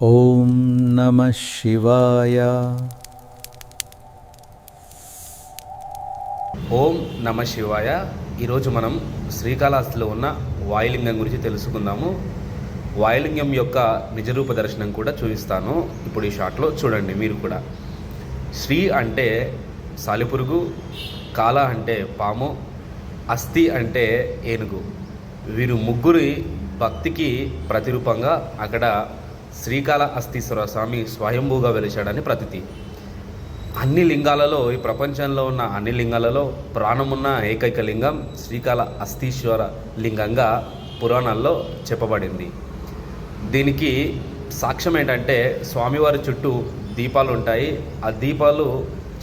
ॐ नमः शिवाय ఓం నమ శివాయ ఈరోజు మనం శ్రీకాళహస్తిలో ఉన్న వాయులింగం గురించి తెలుసుకుందాము వాయులింగం యొక్క నిజరూప దర్శనం కూడా చూపిస్తాను ఇప్పుడు ఈ షాట్లో చూడండి మీరు కూడా శ్రీ అంటే సాలిపురుగు కాల అంటే పాము అస్థి అంటే ఏనుగు వీరు ముగ్గురి భక్తికి ప్రతిరూపంగా అక్కడ శ్రీకాళ అస్థీశ్వర స్వామి స్వయంభూగా వెలిచాడని ప్రతీతి. అన్ని లింగాలలో ఈ ప్రపంచంలో ఉన్న అన్ని లింగాలలో ప్రాణమున్న ఏకైక లింగం శ్రీకాళ అస్థీశ్వర లింగంగా పురాణాల్లో చెప్పబడింది. దీనికి సాక్ష్యం ఏంటంటే స్వామివారి చుట్టూ దీపాలు ఉంటాయి. ఆ దీపాలు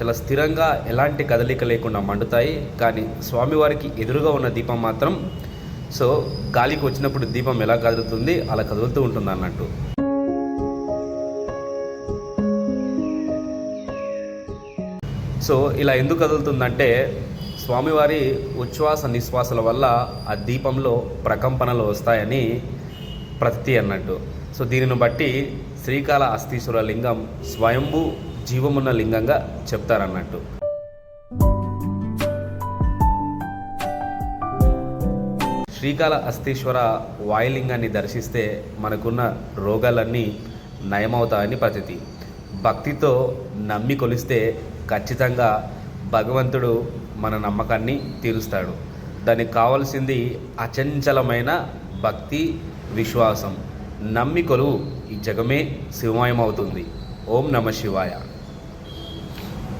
చాలా స్థిరంగా ఎలాంటి కదలిక లేకుండా మండుతాయి. కానీ స్వామివారికి ఎదురుగా ఉన్న దీపం మాత్రం సో గాలికి వచ్చినప్పుడు దీపం ఎలా కదులుతుంది? అలా కదులుతూ ఉంటుంది అన్నట్టు సో ఇలా ఎందుకు కదులుతుందంటే స్వామివారి ఉచ్ఛ్వాస నిశ్వాసల వల్ల ఆ దీపంలో ప్రకంపనలు వస్తాయని ప్రతి అన్నట్టు. సో దీనిని బట్టి శ్రీకాళ అస్థీశ్వర లింగం స్వయంభూ జీవమున్న లింగంగా చెప్తారన్నట్టు. శ్రీకాళ అస్థీశ్వర వాయులింగాన్ని దర్శిస్తే మనకున్న రోగాలన్నీ నయమవుతాయని పద్ధతి భక్తితో నమ్మి కొలిస్తే ఖచ్చితంగా భగవంతుడు మన నమ్మకాన్ని తీరుస్తాడు. దానికి కావలసింది అచంచలమైన భక్తి విశ్వాసం. నమ్మికలు ఈ జగమే శివమయమవుతుంది. ఓం నమ శివాయ.